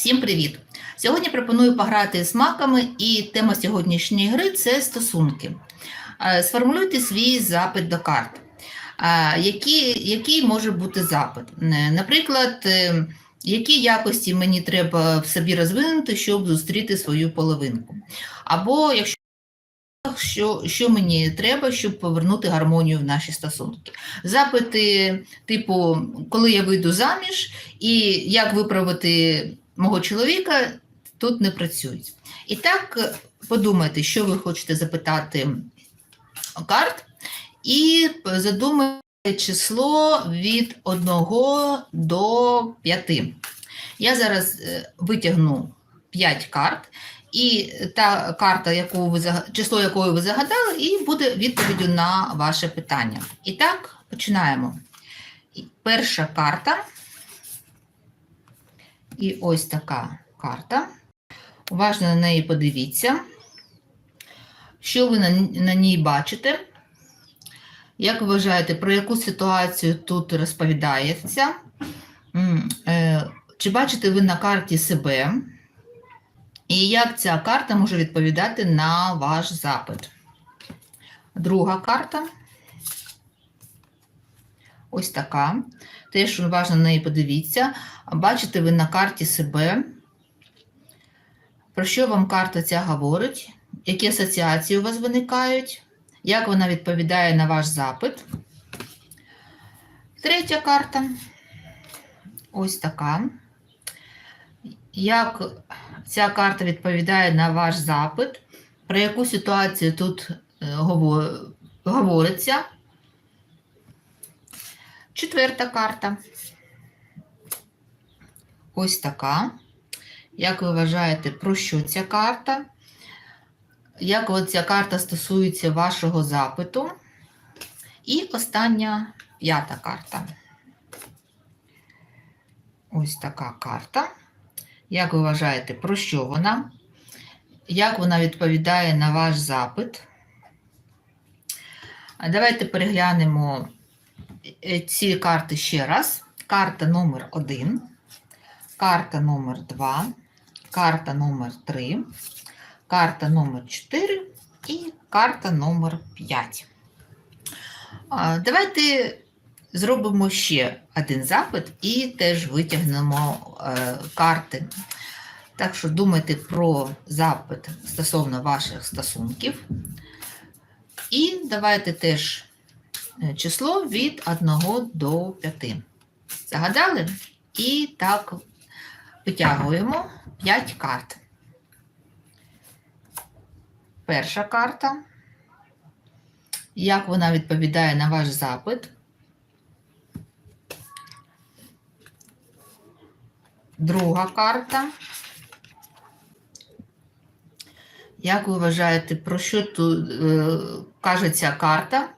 Всім привіт! Сьогодні пропоную пограти з маками, і тема сьогоднішньої гри це стосунки. Е, Сформулюйте свій запит до карт. Е, Який, який може бути запит? Е, Наприклад, які якості мені треба в собі розвинути, щоб зустріти свою половинку? Або якщо що, що мені треба, щоб повернути гармонію в наші стосунки. Запити, типу, коли я вийду заміж, і як виправити мого чоловіка, тут не працюють. І так подумайте, що ви хочете запитати карт, і задумайте число від 1 до 5. Я зараз е, витягну 5 карт. І та карта, яку ви число якої ви загадали, і буде відповіддю на ваше питання. І так, починаємо. Перша карта. І ось така карта. Уважно на неї подивіться. Що ви на, ній бачите? Як вважаєте, про яку ситуацію тут розповідається? Е, Чи бачите ви на карті себе? І як ця карта може відповідати на ваш запит? Друга карта. Ось така. Теж уважно на неї подивіться. Бачите ви на карті себе. Про що вам карта ця говорить? Які асоціації у вас виникають? Як вона відповідає на ваш запит? Третя карта. Ось така. Як ця карта відповідає на ваш запит, про яку ситуацію тут е, говориться. Четверта карта. Ось така. Як ви вважаєте, про що ця карта? Як от ця карта стосується вашого запиту? І остання п'ята карта. Ось така карта. Як ви вважаєте, про що вона? Як вона відповідає на ваш запит? Давайте переглянемо ці карти ще раз. Карта номер 1, карта номер 2, карта номер 3, карта номер 4 і карта номер 5. Давайте зробимо ще один запит і теж витягнемо е, карти. Так що думайте про запит стосовно ваших стосунків. І давайте теж е, число від 1 до 5. Загадали? І так витягуємо 5 карт. Перша карта. Як вона відповідає на ваш запит? Друга карта. Як ви вважаєте, про що тут е, каже ця карта?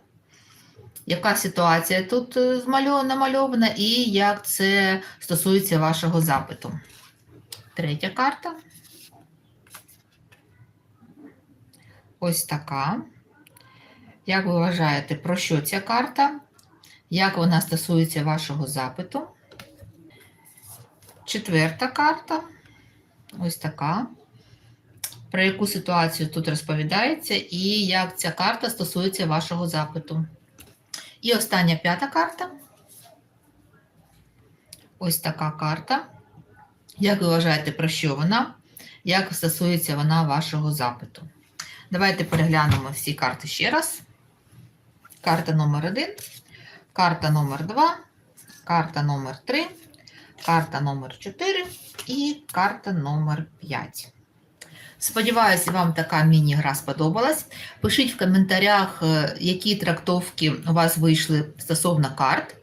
Яка ситуація тут е, намальована і як це стосується вашого запиту? Третя карта. Ось така. Як ви вважаєте, про що ця карта? Як вона стосується вашого запиту? Четверта карта. Ось така. Про яку ситуацію тут розповідається, і як ця карта стосується вашого запиту. І остання п'ята карта. Ось така карта. Як ви вважаєте, про що вона? Як стосується вона вашого запиту? Давайте переглянемо всі карти ще раз. Карта номер 1, карта номер 2, карта номер 3, карта номер 4 і карта номер 5. Сподіваюся, вам така міні-гра сподобалась. Пишіть в коментарях, е, які трактовки у вас вийшли стосовно карт.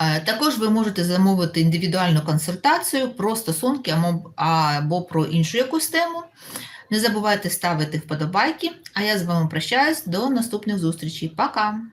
Е, Також ви можете замовити індивідуальну консультацію про стосунки або- або про іншу якусь тему. Не забувайте ставити вподобайки, а я з вами прощаюсь до наступних зустрічей. Пока!